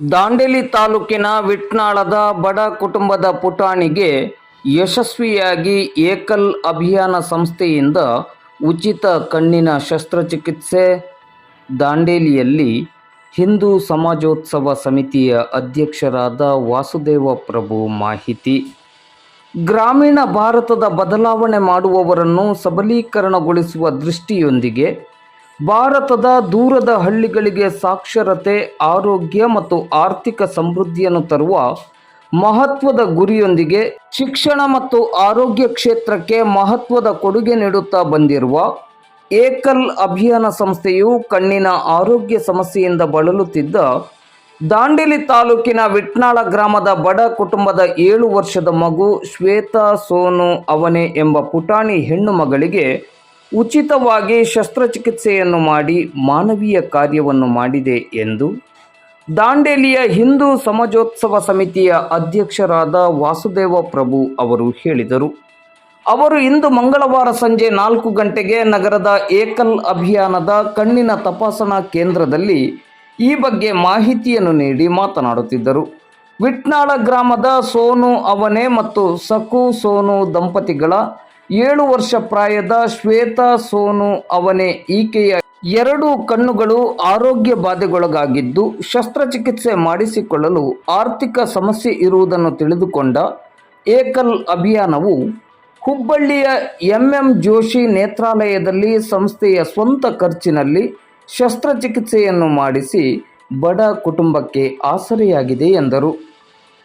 ದಾಂಡೇಲಿ ತಾಲೂಕಿನ ವಿಟ್ನಾಳದ ಬಡ ಕುಟುಂಬದ ಪುಟಾಣಿಗೆ ಯಶಸ್ವಿಯಾಗಿ ಏಕಲ್ ಅಭಿಯಾನ ಸಂಸ್ಥೆಯಿಂದ ಉಚಿತ ಕಣ್ಣಿನ ಶಸ್ತ್ರಚಿಕಿತ್ಸೆ, ದಾಂಡೇಲಿಯಲ್ಲಿ ಹಿಂದೂ ಸಮಾಜೋತ್ಸವ ಸಮಿತಿಯ ಅಧ್ಯಕ್ಷರಾದ ವಾಸುದೇವ ಪ್ರಭು ಮಾಹಿತಿ. ಗ್ರಾಮೀಣ ಭಾರತದ ಬದಲಾವಣೆ ಮಾಡುವವರನ್ನು ಸಬಲೀಕರಣಗೊಳಿಸುವ ದೃಷ್ಟಿಯೊಂದಿಗೆ ಭಾರತದ ದೂರದ ಹಳ್ಳಿಗಳಿಗೆ ಸಾಕ್ಷರತೆ, ಆರೋಗ್ಯ ಮತ್ತು ಆರ್ಥಿಕ ಸಮೃದ್ಧಿಯನ್ನು ತರುವ ಮಹತ್ವದ ಗುರಿಯೊಂದಿಗೆ ಶಿಕ್ಷಣ ಮತ್ತು ಆರೋಗ್ಯ ಕ್ಷೇತ್ರಕ್ಕೆ ಮಹತ್ವದ ಕೊಡುಗೆ ನೀಡುತ್ತಾ ಬಂದಿರುವ ಏಕಲ್ ಅಭಿಯಾನ ಸಂಸ್ಥೆಯು ಕಣ್ಣಿನ ಆರೋಗ್ಯ ಸಮಸ್ಯೆಯಿಂದ ಬಳಲುತ್ತಿದ್ದ ದಾಂಡೇಲಿ ತಾಲೂಕಿನ ವಿಟ್ನಾಳ ಗ್ರಾಮದ ಬಡ ಕುಟುಂಬದ ಏಳು ವರ್ಷದ ಮಗು ಶ್ವೇತಾ ಸೋನು ಅವನೆ ಎಂಬ ಪುಟಾಣಿ ಹೆಣ್ಣು ಮಗಳಿಗೆ ಉಚಿತವಾಗಿ ಶಸ್ತ್ರಚಿಕಿತ್ಸೆಯನ್ನು ಮಾಡಿ ಮಾನವೀಯ ಕಾರ್ಯವನ್ನು ಮಾಡಿದೆ ಎಂದು ದಾಂಡೇಲಿಯ ಹಿಂದೂ ಸಮಾಜೋತ್ಸವ ಸಮಿತಿಯ ಅಧ್ಯಕ್ಷರಾದ ವಾಸುದೇವ ಪ್ರಭು ಅವರು ಹೇಳಿದರು. ಅವರು ಇಂದು ಮಂಗಳವಾರ ಸಂಜೆ ನಾಲ್ಕು ಗಂಟೆಗೆ ನಗರದ ಏಕಲ್ ಅಭಿಯಾನದ ಕಣ್ಣಿನ ತಪಾಸಣಾ ಕೇಂದ್ರದಲ್ಲಿ ಈ ಬಗ್ಗೆ ಮಾಹಿತಿಯನ್ನು ನೀಡಿ ಮಾತನಾಡುತ್ತಿದ್ದರು. ವಿಟ್ನಾಳ ಗ್ರಾಮದ ಸೋನು ಅವನೆ ಮತ್ತು ಸಕು ಸೋನು ದಂಪತಿಗಳ ಏಳು ವರ್ಷ ಪ್ರಾಯದ ಶ್ವೇತಾ ಸೋನು ಅವನೆ ಈಕೆಯ ಎರಡು ಕಣ್ಣುಗಳು ಆರೋಗ್ಯ ಬಾಧೆಗೊಳಗಾಗಿದ್ದು ಶಸ್ತ್ರಚಿಕಿತ್ಸೆ ಮಾಡಿಸಿಕೊಳ್ಳಲು ಆರ್ಥಿಕ ಸಮಸ್ಯೆ ಇರುವುದನ್ನು ತಿಳಿದುಕೊಂಡ ಏಕಲ್ ಅಭಿಯಾನವು ಹುಬ್ಬಳ್ಳಿಯ ಎಂಎಂ ಜೋಶಿ ನೇತ್ರಾಲಯದಲ್ಲಿ ಸಂಸ್ಥೆಯ ಸ್ವಂತ ಖರ್ಚಿನಲ್ಲಿ ಶಸ್ತ್ರಚಿಕಿತ್ಸೆಯನ್ನು ಮಾಡಿಸಿ ಬಡ ಕುಟುಂಬಕ್ಕೆ ಆಸರೆಯಾಗಿದೆ ಎಂದರು.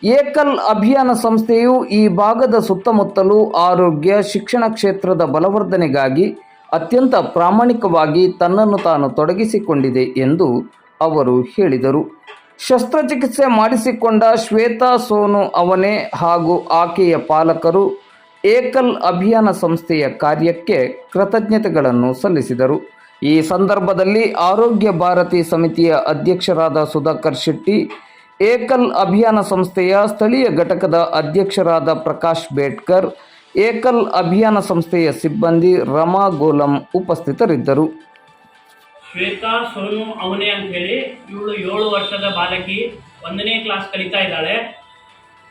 ಏಕಲ್ ಅಭಿಯಾನ ಸಂಸ್ಥೆಯು ಈ ಭಾಗದ ಸುತ್ತಮುತ್ತಲು ಆರೋಗ್ಯ, ಶಿಕ್ಷಣ ಕ್ಷೇತ್ರದ ಬಲವರ್ಧನೆಗಾಗಿ ಅತ್ಯಂತ ಪ್ರಾಮಾಣಿಕವಾಗಿ ತನ್ನನ್ನು ತಾನು ತೊಡಗಿಸಿಕೊಂಡಿದೆ ಎಂದು ಅವರು ಹೇಳಿದರು. ಶಸ್ತ್ರಚಿಕಿತ್ಸೆ ಮಾಡಿಸಿಕೊಂಡ ಶ್ವೇತಾ ಸೋನು ಅವನೇ ಹಾಗೂ ಆಕೆಯ ಪಾಲಕರು ಏಕಲ್ ಅಭಿಯಾನ ಸಂಸ್ಥೆಯ ಕಾರ್ಯಕ್ಕೆ ಕೃತಜ್ಞತೆಗಳನ್ನು ಸಲ್ಲಿಸಿದರು. ಈ ಸಂದರ್ಭದಲ್ಲಿ ಆರೋಗ್ಯ ಭಾರತಿ ಸಮಿತಿಯ ಅಧ್ಯಕ್ಷರಾದ ಸುಧಾಕರ್ ಶೆಟ್ಟಿ ಏಕಲ್ ಅಭಿಯಾನ ಸಂಸ್ಥೆಯ ಸ್ಥಳೀಯ ಘಟಕದ ಅಧ್ಯಕ್ಷರಾದ ಪ್ರಕಾಶ್ ಬೇಡ್ಕರ್ ಏಕಲ್ ಅಭಿಯಾನ ಸಂಸ್ಥೆಯ ಸಿಬ್ಬಂದಿ ರಮಾ ಗೋಲಂ ಉಪಸ್ಥಿತರಿದ್ದರು. ಶ್ವೇತಾ ಸೋನು ಅವನೇ ಅಂತ ಹೇಳಿ ಇವಳು ಏಳು ವರ್ಷದ ಬಾಲಕಿ, ಒಂದನೇ ಕ್ಲಾಸ್ ಕಲಿತಾ ಇದ್ದಾಳೆ.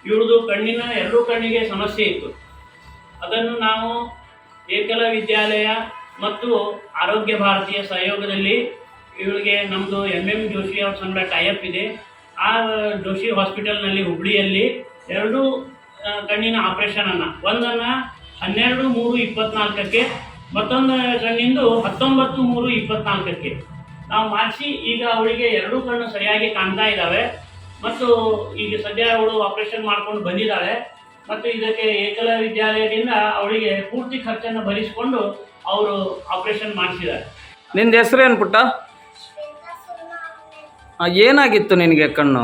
ಇವಳದು ಕಣ್ಣಿನ ಎರಡು ಕಣ್ಣಿಗೆ ಸಮಸ್ಯೆ ಇತ್ತು. ಅದನ್ನು ನಾವು ಏಕಲ ವಿದ್ಯಾಲಯ ಮತ್ತು ಆರೋಗ್ಯ ಭಾರತೀಯ ಸಹಯೋಗದಲ್ಲಿ ಇವಳಿಗೆ ನಮ್ಮದು ಎಂ ಎಂ ಜೋಶಿ ಅವ್ರ ಸಂಗಡ ಟೈಅಪ್ ಇದೆ. ಆ ಜೋಶಿ ಹಾಸ್ಪಿಟಲ್ನಲ್ಲಿ ಹುಬ್ಳಿಯಲ್ಲಿ ಎರಡು ಕಣ್ಣಿನ ಆಪ್ರೇಷನನ್ನು ಒಂದನ್ನು ಹನ್ನೆರಡು ಮೂರು ಇಪ್ಪತ್ನಾಲ್ಕಕ್ಕೆ, ಮತ್ತೊಂದು ಕಣ್ಣಿಂದು ಹತ್ತೊಂಬತ್ತು ಮೂರು ಇಪ್ಪತ್ನಾಲ್ಕಕ್ಕೆ. ನಾವು ಮಾಡಿಸಿ, ಈಗ ಅವಳಿಗೆ ಎರಡೂ ಕಣ್ಣು ಸರಿಯಾಗಿ ಕಾಣ್ತಾ ಇದ್ದಾವೆ. ಮತ್ತು ಈಗ ಸದ್ಯ ಅವಳು ಆಪರೇಷನ್ ಮಾಡ್ಕೊಂಡು ಬಂದಿದ್ದಾಳೆ. ಮತ್ತು ಇದಕ್ಕೆ ಏಕಲ ವಿದ್ಯಾಲಯದಿಂದ ಅವಳಿಗೆ ಪೂರ್ತಿ ಖರ್ಚನ್ನು ಭರಿಸಿಕೊಂಡು ಅವರು ಆಪರೇಷನ್ ಮಾಡಿಸಿದ್ದಾರೆ. ನಿಂದ ಹೆಸರೇನು ಪುಟ್ಟ ಏನಾಗಿತ್ತು ನಿನಗೆ ಕಣ್ಣು?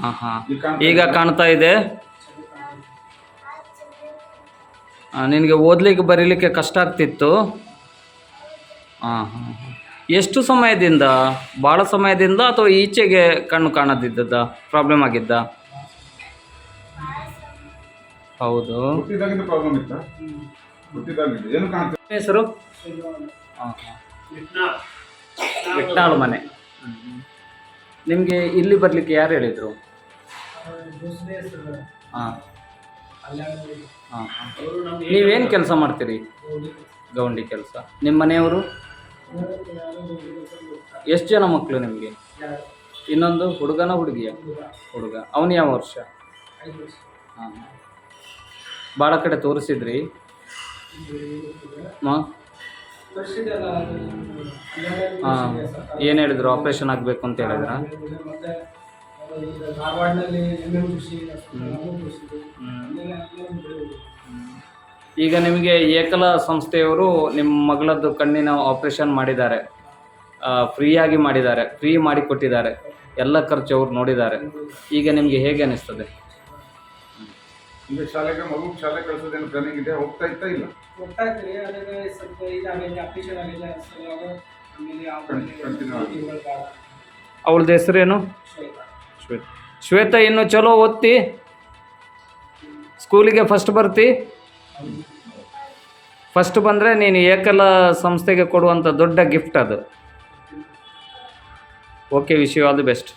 ಹಾಂ ಹಾಂ ಈಗ ಕಾಣ್ತಾ ಇದೆ. ನಿನಗೆ ಓದಲಿಕ್ಕೆ ಬರೀಲಿಕ್ಕೆ ಕಷ್ಟ ಆಗ್ತಿತ್ತು. ಹಾಂ. ಎಷ್ಟು ಸಮಯದಿಂದ? ಭಾಳ ಸಮಯದಿಂದ ಅಥವಾ ಈಚೆಗೆ ಕಣ್ಣು ಕಾಣದಿದ್ದದ ಪ್ರಾಬ್ಲಮ್ ಆಗಿದ್ದ? ಹೌದು. ಹೆಸರು? ಹಾಂ ಹಾಂ ವಿಟ್ನಾಳು ಮನೆ. ನಿಮಗೆ ಇಲ್ಲಿ ಬರಲಿಕ್ಕೆ ಯಾರು ಹೇಳಿದರು? ಹಾಂ. ಹಾಂ. ನೀವೇನು ಕೆಲಸ ಮಾಡ್ತೀರಿ? ಗೌಂಡಿ ಕೆಲಸ. ನಿಮ್ಮ ಮನೆಯವರು? ಎಷ್ಟು ಜನ ಮಕ್ಕಳು ನಿಮಗೆ? ಇನ್ನೊಂದು ಹುಡುಗನ ಹುಡುಗಿಯ? ಹುಡುಗ. ಅವನು ಯಾವ ವರ್ಷ? ಹಾಂ. ಭಾಳ ಕಡೆ ತೋರಿಸಿದ್ರಿ. ಹಾಂ ಹಾಂ ಏನು ಹೇಳಿದ್ರು? ಆಪ್ರೇಷನ್ ಆಗಬೇಕು ಅಂತ ಹೇಳಿದ್ರ? ಈಗ ನಿಮಗೆ ಏಕಲ ಸಂಸ್ಥೆಯವರು ನಿಮ್ಮ ಮಗಳದ್ದು ಕಣ್ಣಿನ ಆಪರೇಷನ್ ಮಾಡಿದ್ದಾರೆ. ಫ್ರೀಯಾಗಿ ಮಾಡಿದ್ದಾರೆ. ಫ್ರೀ ಮಾಡಿ ಕೊಟ್ಟಿದ್ದಾರೆ. ಎಲ್ಲ ಖರ್ಚು ಅವ್ರು ನೋಡಿದ್ದಾರೆ. ಈಗ ನಿಮಗೆ ಹೇಗೆ ಅನಿಸ್ತದೆ? ಶಾಲೆಗೆ ಮಗು ಶಾಲೆ ಕಳಿಸೋದೇನು ಪ್ಲಾನಿಂಗ್ ಇದೆ? ಹೋಗ್ತಾ ಇತ್ತಾ ಇಲ್ಲ? ಗೊತ್ತಾಗ್ತದೆ ಅದಕ್ಕೆ ಸ್ವಲ್ಪ ಇದಾಗೈತೆ ಅಪ್ಡೇಷನ್ ಆಗಿದೆ ಸಲುವಾಗಿ ಆಮೇಲೆ Continue ಆಗಿ. ಅವಳದ್ದು ಹೆಸರೇನು ಶ್ವೇತ. ಶ್ವೇತಾ. ಇನ್ನು ಚಲೋ ಓದ್ತಿ? ಸ್ಕೂಲಿಗೆ ಫಸ್ಟ್ ಬರ್ತಿ? ಫಸ್ಟ್ ಬಂದರೆ ನೀನು ಏಕಲ ಸಂಸ್ಥೆಗೆ ಕೊಡುವಂಥ ದೊಡ್ಡ ಗಿಫ್ಟ್ ಅದು. Okay wish you all the best